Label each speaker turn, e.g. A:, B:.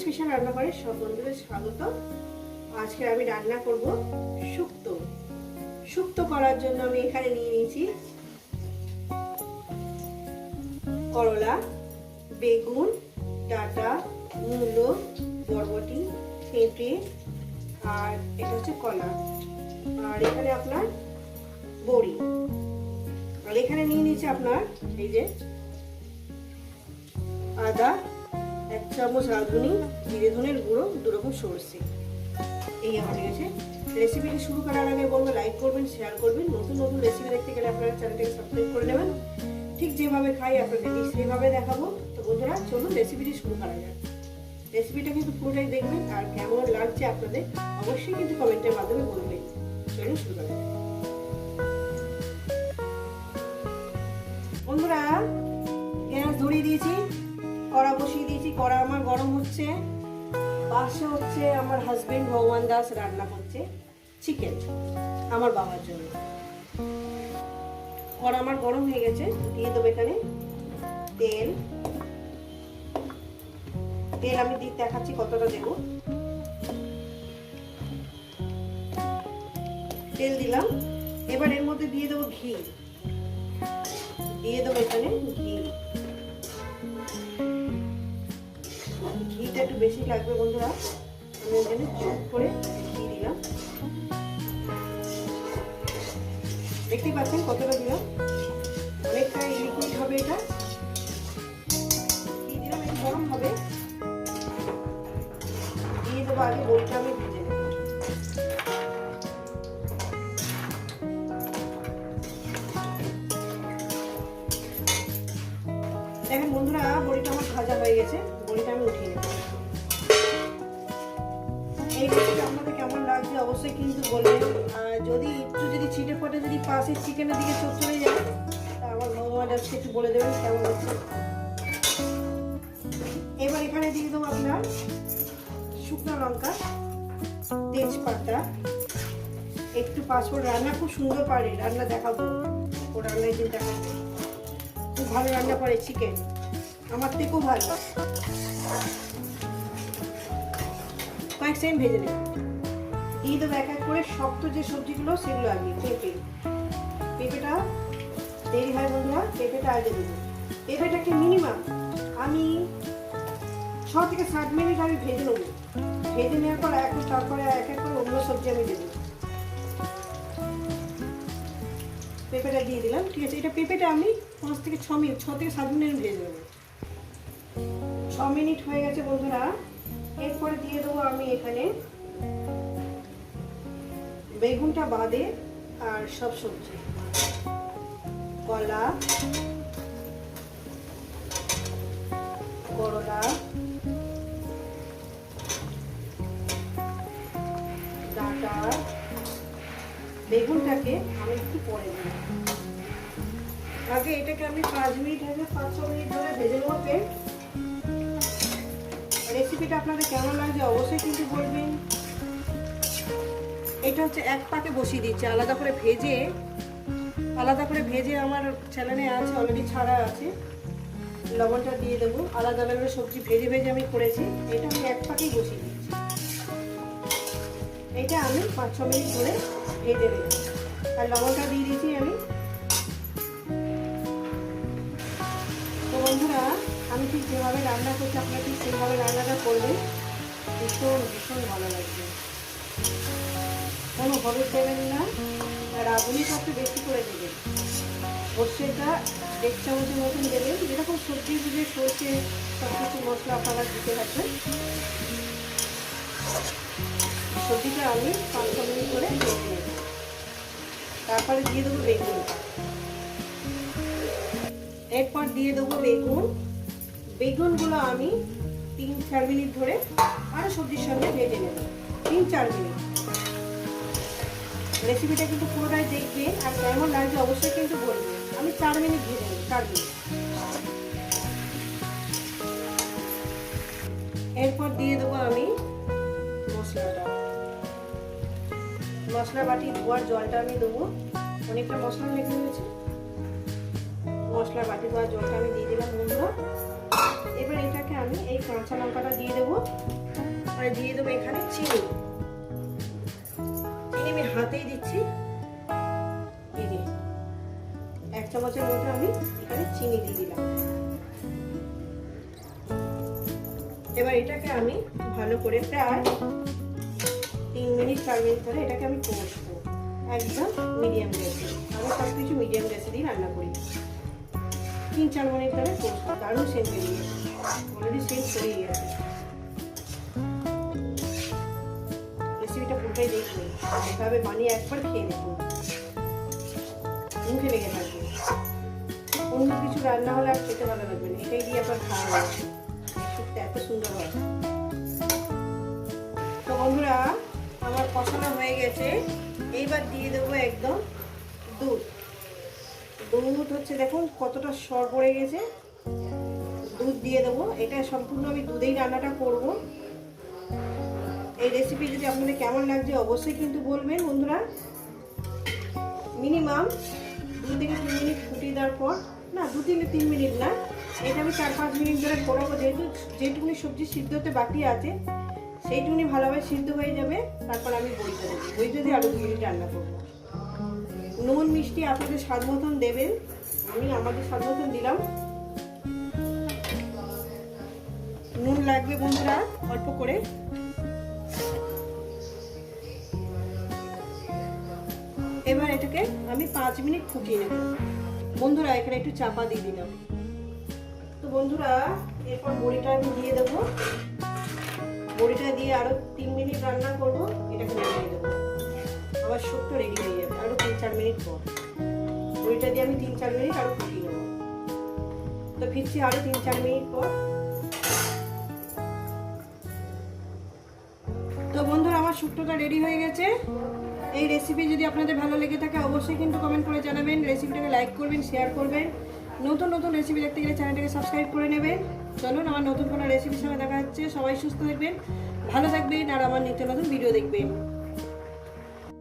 A: Special রান্নাঘরে সব বন্ধুদের স্বাগত। আজকে আমি রান্না করব শুক্তো। শুক্তো করার জন্য আমি এখানে নিয়ে নিয়েছি করলা, বেগুন, ডাটা, মূলো, বরবটি, পেঁপে, আর এটা হচ্ছে কলা। আর এখানে আপনার বড়ি। আর এখানে নিয়ে নিয়েছি আপনার এই যে আদা চামচ রাঁধুনি জিরে ধনের গুঁড়ো, দু রকম সরষে। এই আমার গেছে রেসিপিটি শুরু করার আগে বলব লাইক করবেন শেয়ার করবেন। নতুন নতুন রেসিপি দেখতে গেলে আপনারা চ্যানেলটাকে সাবস্ক্রাইব করে নেবেন। ঠিক যেভাবে খাই আপনাদের ঠিক সেভাবে দেখাবো। তো বন্ধুরা, চলুন রেসিপিটি শুরু করা যাক। রেসিপিটা কিন্তু পুরোটাই দেখবেন আর কেমন লাগছে আপনাদের, অবশ্যই কিন্তু কমেন্টের মাধ্যমে বলবেন। চলুন শুরু করা যাক। বন্ধুরা, গ্যাস ধরিয়ে দিয়েছি। কড়া বসিয়ে দিয়েছি, কড়া আমার গরম হচ্ছে। পাশে হচ্ছে আমার হাজবেন্ড ভগবান দাস রান্না করছে চিকেন আমার বাবার জন্য। কড়া আমার গরম হয়ে গেছে, দিয়ে দেবো এখানে তেল। তেল আমি দিয়ে দেখাচ্ছি কতটা দেব। তেল দিলাম। এবার এর মধ্যে দিয়ে দেবো ঘি। দিয়ে দেবো এখানে ঘি। একটু বেশি লাগবে বন্ধুরা। আমি এখানে চুপ করে ঘি দিলাম। দেখতেই পাচ্ছেন কতটা দিলাম? অনেকটা লিকুইড হবে এটা। ঘি দিলাম, এই গরম হবে। দিয়ে দেবো আগে বইটা আমি ভেজে দেখেন বন্ধুরা, বড়িটা আমার ভাজা হয়ে গেছে। বড়িটা আমি উঠিয়ে নেব। লাগছে অবশ্যই কিন্তু বলবেন যদি একটু যদি ছিটে ফটে যদি পাশের চিকেনের দিকে চোখ চলে যায়, তা আমার আজকে একটু বলে দেবেন কেমন হচ্ছে। এবার এখানে দিয়ে দেবো আপনার শুকনো লঙ্কা, তেজপাতা, একটু পাসপোর্ট রান্না, খুব সুন্দর পারে রান্না দেখাবো। ও রান্নায় দিন দেখাবো। খুব ভালো রান্না করে চিকেন আমার থেকেও ভালো। কয়েক সেকেন্ড ভেজে নেব। দিয়ে এক এক করে শক্ত যে সবজিগুলো, সেগুলো আগে পেঁপে। পেঁপেটা দেরি হয় বন্ধুরা, পেঁপেটা আগে দেবো পেঁপেটাকে মিনিমাম আমি ছ থেকে সাত মিনিট আমি ভেজে নেব। ভেজে নেওয়ার পর এক তারপরে এক এক করে অন্য সবজি আমি দেবো। পেঁপেটা দিয়ে দিলাম, ঠিক আছে? এটা পেঁপেটা আমি পাঁচ থেকে ছ মিনিট, ছ থেকে সাত মিনিট ভেজে নেব। ছ মিনিট হয়ে গেছে বন্ধুরা। এরপরে দিয়ে দেবো আমি এখানে বেগুনটা বাদে আর সব সবজি। কলা, করলা, ডাটা। বেগুনটাকে আমি একটু পরে দিই আগে এটাকে আমি পাঁচ মিনিট আগে পাঁচ ছ মিনিট ধরে ভেজে নেব পেট রেসিপিটা আপনাদের কেমন লাগছে অবশ্যই কিন্তু বলবেন। এটা হচ্ছে এক পাকে বসিয়ে দিচ্ছি, আলাদা করে ভেজে, আলাদা করে ভেজে আমার চ্যানেলে আছে অলরেডি ছাড়া আছে। লবণটা দিয়ে দেবো, আলাদা আলাদা সবজি ভেজে ভেজে আমি করেছি, এটা আমি এক পাকেই বসিয়ে দিচ্ছি। এটা আমি পাঁচ ছ মিনিট ধরে ভেজে নেব। আর লবণটা দিয়ে দিয়েছি আমি। তো বন্ধুরা, আমি ঠিক যেভাবে রান্না করছি, আপনারা ঠিক সেইভাবে রান্নাটা করবেন। ভীষণ ভীষণ ভালো লাগবে। কোনো হলুদ দেবেন না, আর রাঁধুনি সবটা বেশি করে দেবেন। সর্ষেটা দেড় চামচের মতন দেবেন, যেরকম সবজি বুঝে সর্ষে সব কিছু মশলা আপনারা দিতে পারবেন সবজিটা আমি পাঁচ ছ মিনিট করে তারপরে দিয়ে দেবো বেগুন। এরপর দিয়ে দেবো বেগুন। বেগুনগুলো আমি তিন চার মিনিট ধরে আরও সবজির সঙ্গে ভেজে নেব। তিন চার মিনিট। রেসিপিটা কিন্তু পুরোটাই দেখবে আর কেমন লাগছে অবশ্যই কিন্তু বলবে। আমি চার মিনিট ভেজে নেব, চার মিনিট। এরপর দিয়ে দেবো আমি মশলাটা। মশলা বাটি ধোয়ার জলটা আমি দেবো। অনেকটা মশলা লেগে রয়েছে মশলার বাটি ধোয়ার জলটা আমি দিয়ে দিলাম বন্ধুরা। এবার এটাকে আমি এই কাঁচা লঙ্কাটা দিয়ে দেবো। আর দিয়ে দেবো এখানে চিনি। হাতেই দিচ্ছি। এক চামচের মতো আমি এখানে চিনি দিয়ে দিলাম। এবার এটাকে আমি ভালো করে প্রায় তিন মিনিট, চার মিনিট ধরে এটাকে আমি কষবো। একদম মিডিয়াম গ্যাসে। আমি সব কিছু মিডিয়াম গ্যাসে দিয়ে রান্না করি। তিন, চার মিনিট ধরে কষবো। দারুণ সেন্ট বেরিয়ে অলরেডি সেন্ট ছড়িয়ে গেছে। রেসিপিটা পুরোটাই দেখবেন এভাবে বানিয়ে একবার খেয়ে দেখুন মুখে লেগে থাকবে অন্য কিছু রান্না হলে আর খেতে ভালো লাগবে না এটাই দিয়ে আপনার খাওয়া শুক্তো এত সুন্দর হয় তো বন্ধুরা আমার কষানো হয়ে গেছে এইবার দিয়ে দেবো একদম দুধ দুধ হচ্ছে দেখুন কতটা সর পড়ে গেছে দুধ দিয়ে দেবো এটা সম্পূর্ণ আমি দুধেই রান্নাটা করব এই রেসিপি যদি আপনাদের কেমন লাগছে, অবশ্যই কিন্তু বলবেন, বন্ধুরা। মিনিমাম দু থেকে তিন মিনিট ফুটিয়ে দেওয়ার পর, না, দু থেকে তিন মিনিট না, এটা আমি চার পাঁচ মিনিট ধরে করাবো যেহেতু যেটুকুনি সবজি সিদ্ধ হতে বাকি আছে, সেইটুকুনি ভালোভাবে সিদ্ধ হয়ে যাবে, তারপর আমি বইতে দেবো। বইতে দিয়ে আলু দিয়ে রান্না করব। নুন, মিষ্টি আপনাদের স্বাদ মতন দেবেন। আমি আমাদের স্বাদ মতন দিলাম। নুন লাগবে, বন্ধুরা, অল্প করে। এটাকে আমি পাঁচ মিনিট ফুটিয়ে নেব। বন্ধুরা, এখানে একটু চাপা দিয়ে দিলাম। তো বন্ধুরা, এরপর বড়িটা আমি দিয়ে দেবো। বড়িটা দিয়ে আরও তিন মিনিট রান্না করব, এটাকে নামিয়ে দেবো। আবার শুক্তো রেডি হয়ে যাবে, আরও তিন চার মিনিট পর। বড়িটা দিয়ে আমি তিন চার মিনিট আরও ফুটিয়ে নেব। তো ফিরছি আরও তিন চার মিনিট পর। তো বন্ধুরা, আমার শুক্তোটা রেডি হয়ে গেছে। এই রেসিপি যদি আপনাদের ভালো লেগে থাকে, অবশ্যই কিন্তু কমেন্ট করে জানাবেন। রেসিপিটাকে লাইক করবেন শেয়ার করবেন। নতুন নতুন রেসিপি দেখতে গেলে চ্যানেলটাকে সাবস্ক্রাইব করে নেবেন। চলুন আমার নতুন কোনো রেসিপির সঙ্গে দেখা হচ্ছে। সবাই সুস্থ থাকবেন, ভালো থাকবেন, আর আমার নিত্য নতুন ভিডিও দেখবেন।